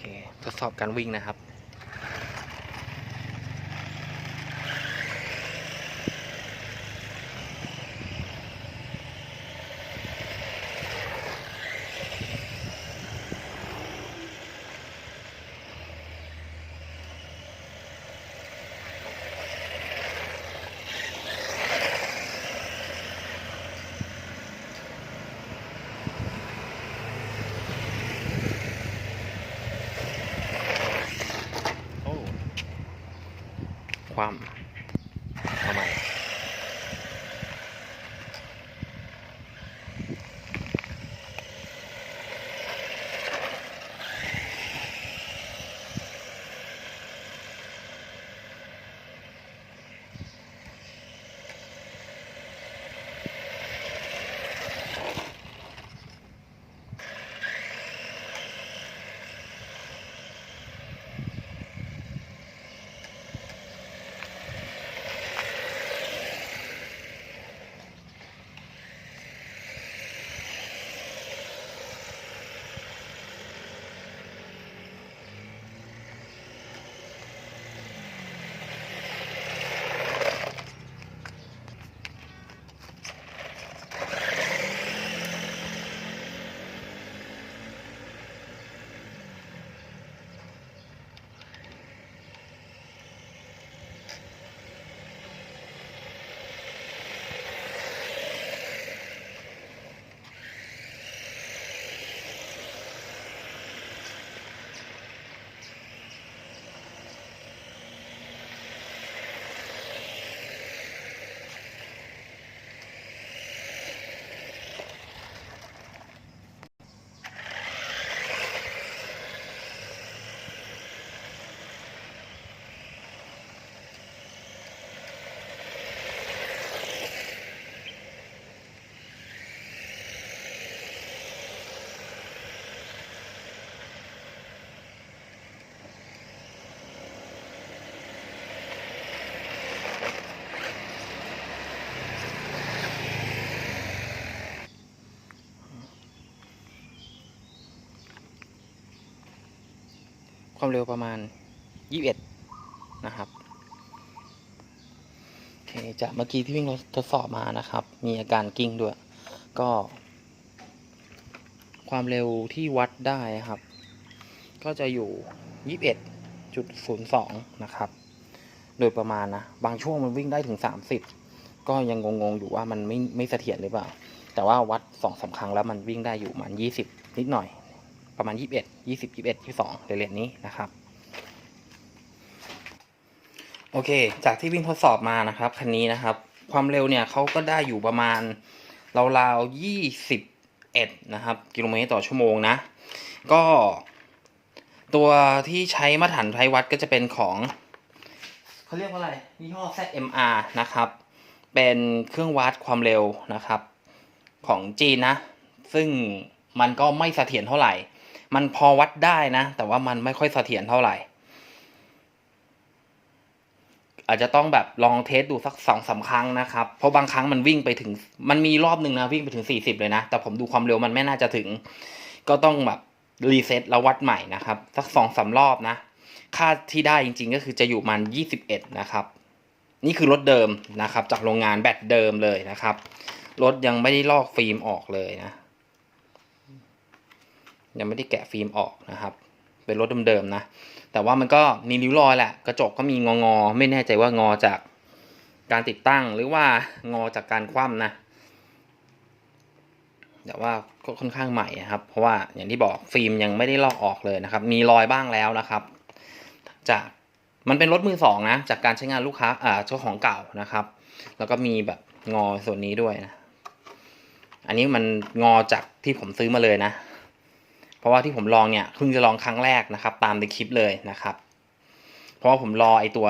เคทดสอบการวิ่งนะครับ โอ้ ความทำไม ความเร็วประมาณ 21 นะครับโอเคจากเมื่อกี้ที่วิ่งเราทดสอบมานะครับ มีอาการกิ้งด้วย ก็ ความเร็วที่วัดได้ครับ ก็จะอยู่ 21.02 นะครับ โดยประมาณนะ บางช่วงมันวิ่งได้ถึง 30 ก็ยังงงๆอยู่ว่ามันไม่ไม่เสถียรหรือเปล่า แต่ว่าวัดสองสาครั้งแล้วมันวิ่งได้อยู่ประมาณ 20 นิดหน่อย ประมาณ 21 20 21 22ในเรียนนี้นะครับ โอเค จากที่วิ่งทดสอบมานะครับคันนี้นะครับ ความเร็วเนี่ยเขาก็ได้อยู่ประมาณราวๆ21 นะครับ กิโลเมตรต่อชั่วโมงนะ ก็ตัวที่ใช้มาตรฐานไทยวัดก็จะเป็นของเขาเรียกว่าอะไรยี่ห้อ ZMR นะครับ เป็นเครื่องวัดความเร็วนะครับ ของจีนนะ ซึ่งมันก็ไม่เสถียรเท่าไหร่ มันพอวัดได้นะ แต่ว่ามันไม่ค่อยเสถียรเท่าไหร่ อาจจะต้องแบบลองเทสดูสักสองสาครั้งนะครับ เพราะบางครั้งมันวิ่งไปถึง มันมีรอบหนึ่งนะวิ่งไปถึง40เลยนะ แต่ผมดูความเร็วมันไม่น่าจะถึง ก็ต้องแบบรีเซ็ตแล้ววัดใหม่นะครับ สักสองสารอบนะ ค่าที่ได้จริง ๆ ก็คือจะอยู่มัน21นะครับ นี่คือรถเดิมนะครับ จากโรงงานแบตเดิมเลยนะครับรถยังไม่ได้ลอกฟิล์มออกเลยนะ ยังไม่ได้แกะฟิล์มออกนะครับ เป็นรถเดิมๆนะ แต่ว่ามันก็มีริ้วรอยแหละ กระจกก็มีงองอๆไม่แน่ใจว่างอจากการติดตั้งหรือว่างอจากการคว่ำนะ แต่ว่าก็ค่อนข้างใหม่ครับ เพราะว่าอย่างที่บอกฟิล์มยังไม่ได้ลอกออกเลยนะครับ มีรอยบ้างแล้วนะครับ จากมันเป็นรถมือสองนะ จากการใช้งานลูกค้าอ่าเจ้าของเก่านะครับ แล้วก็มีแบบงอส่วนนี้ด้วยนะ อันนี้มันงอจากที่ผมซื้อมาเลยนะ เพราะว่าที่ผมลองเนี่ยเพิ่งจะลองครั้งแรกนะครับ ตามในคลิปเลยนะครับ เพราะว่าผมรอไอตัว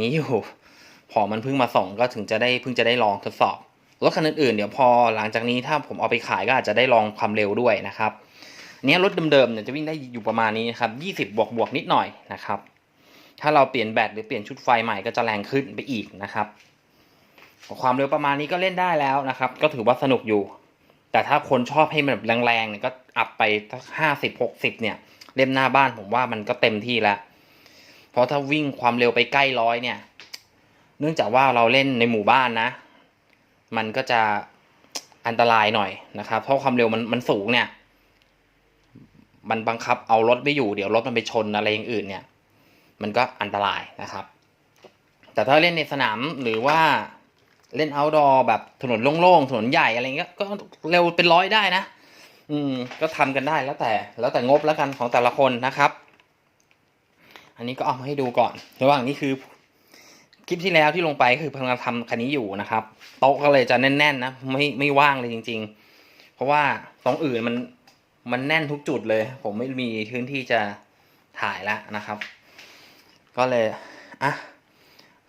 นี้อยู่พอมันเพิ่งมาส่งก็ถึงจะได้เพิ่งจะได้ลองทดสอบรถคันอื่นๆเดี๋ยวพอหลังจากนี้ถ้าผมเอาไปขายก็อาจจะได้ลองความเร็วด้วยนะครับเนี้ยรถเดิมๆเนี่ยจะวิ่งได้อยู่ประมาณนี้นะครับ 20 บวกบวกนิดหน่อยนะครับ ถ้าเราเปลี่ยนแบตหรือเปลี่ยนชุดไฟใหม่ก็จะแรงขึ้นไปอีกนะครับ ความเร็วประมาณนี้ก็เล่นได้แล้วนะครับ ก็ถือว่าสนุกอยู่ แต่ถ้าคนชอบให้มันแบบแรงๆเนี่ยก็อัพไปสักห้าสิบหกสิบเนี่ย เล่มหน้าบ้านผมว่ามันก็เต็มที่แล้ว เพราะถ้าวิ่งความเร็วไปใกล้ร้อยเนี่ย เนื่องจากว่าเราเล่นในหมู่บ้านนะ มันก็จะอันตรายหน่อยนะครับ เพราะความเร็วมันมันสูงเนี่ย มันบังคับเอารถไม่อยู่เดี๋ยวรถมันไปชนอะไรอย่างอื่นเนี่ย มันก็อันตรายนะครับ แต่ถ้าเล่นในสนามหรือว่า เล่น outdoor แบบถนนโล่งๆถนนใหญ่อะไรเงี้ยก็เร็วเป็นร้อยได้นะ อืมก็ทำกันได้แล้วแต่ แล้วแต่งบแล้วกันของแต่ละคนนะครับ อันนี้ก็เอามาให้ดูก่อน ระหว่างนี้คือคลิปที่แล้วที่ลงไปคือกำลังทำคันนี้อยู่นะครับโต๊ะก็เลยจะแน่นๆนะไม่ไม่ว่างเลยจริง ๆ เพราะว่าตรงอื่นมันมันแน่นทุกจุดเลย ผมไม่มีพื้นที่จะถ่ายแล้วนะครับ ก็เลยอะ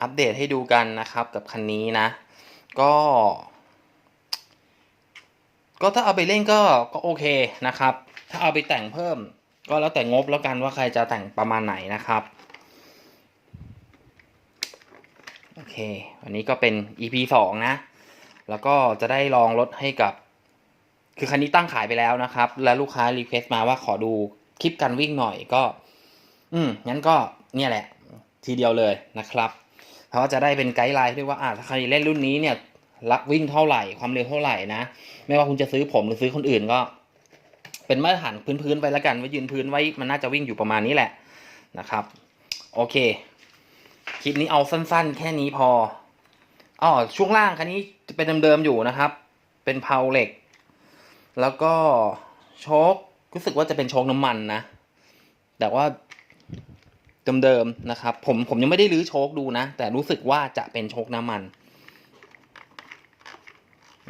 อัปเดตให้ดูกันนะครับกับคันนี้นะ ก็ ก็ถ้าเอาไปเล่นก็ก็โอเคนะครับ ถ้าเอาไปแต่งเพิ่ม ก็แล้วแต่งบแล้วกันว่าใครจะแต่งประมาณไหนนะครับโอเค วันนี้ก็เป็น EP สองนะ แล้วก็จะได้ลองรถให้กับ คือคันนี้ตั้งขายไปแล้วนะครับ แล้วลูกค้ารีเควสต์มาว่าขอดูคลิปการวิ่งหน่อยก็ อืมงั้นก็เนี่ยแหละ ทีเดียวเลยนะครับ เพราจะได้เป็นไกด์ไลน์ด้วยว่าอ่าถ้าใครเล่นรุ่นนี้เนี่ยรักวิ่งเท่าไหร่ความเร็วเท่าไหร่นะ ไม่ว่าคุณจะซื้อผมหรือซื้อคนอื่นก็ เป็นมาตรฐานพื้นๆไปแล้วกันว่ายืนพื้นไว้มันน่าจะวิ่งอยู่ประมาณนี้แหละนะครับ โอเค คลิปนี้เอาสั้นๆ แค่นี้พออ๋อช่วงล่างคันนี้จะเป็นเดิมๆอยู่นะครับ เป็นเพลาเหล็ก แล้วก็โชครู้สึกว่าจะเป็นโชคน้ำมันนะ แต่ว่า เดิมๆนะครับผมผมยังไม่ได้รื้อโชคดูนะ แต่รู้สึกว่าจะเป็นโชคน้ำมัน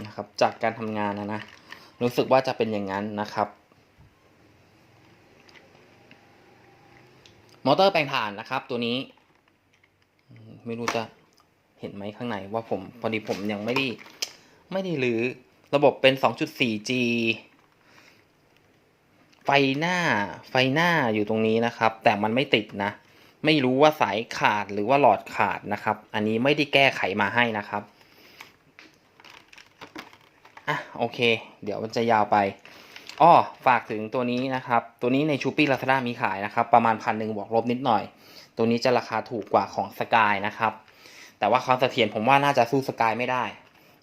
นะครับจากการทำงานนะนะรู้สึกว่าจะเป็นอย่างนั้นนะครับ มอเตอร์แปลงถ่านนะครับ ตัวนี้ ไม่รู้จะเห็นไหมข้างในว่าผมพอดีผมยังไม่ได้ไม่ได้รื้อระบบเป็น 2.4G ไฟหน้าไฟหน้าอยู่ตรงนี้นะครับ แต่มันไม่ติดนะ ไม่รู้ว่าสายขาดหรือว่าหลอดขาดนะครับ อันนี้ไม่ได้แก้ไขมาให้นะครับอะโอเค เดี๋ยวมันจะยาวไปอ้อฝากถึงตัวนี้นะครับ ตัวนี้ในชูปี้ลาซาด้ามีขายนะครับ ประมาณพันหนึ่งบวกลบนิดหน่อย ตัวนี้จะราคาถูกกว่าของสกายนะครับ แต่ว่าความเสถียรผมว่าน่าจะสู้สกายไม่ได้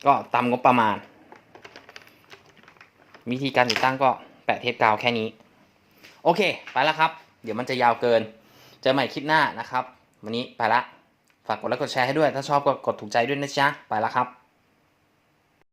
ก็ตามงบประมาณ วิธีการติดตั้งก็แปะเทปกาวแค่นี้ โอเค ไปแล้วครับ เดี๋ยวมันจะยาวเกิน เจอใหม่คลิปหน้านะครับ วันนี้ไปละ ฝากกดไลค์กดแชร์ให้ด้วย ถ้าชอบก็กดถูกใจด้วยนะจ๊ะ ไปละครับ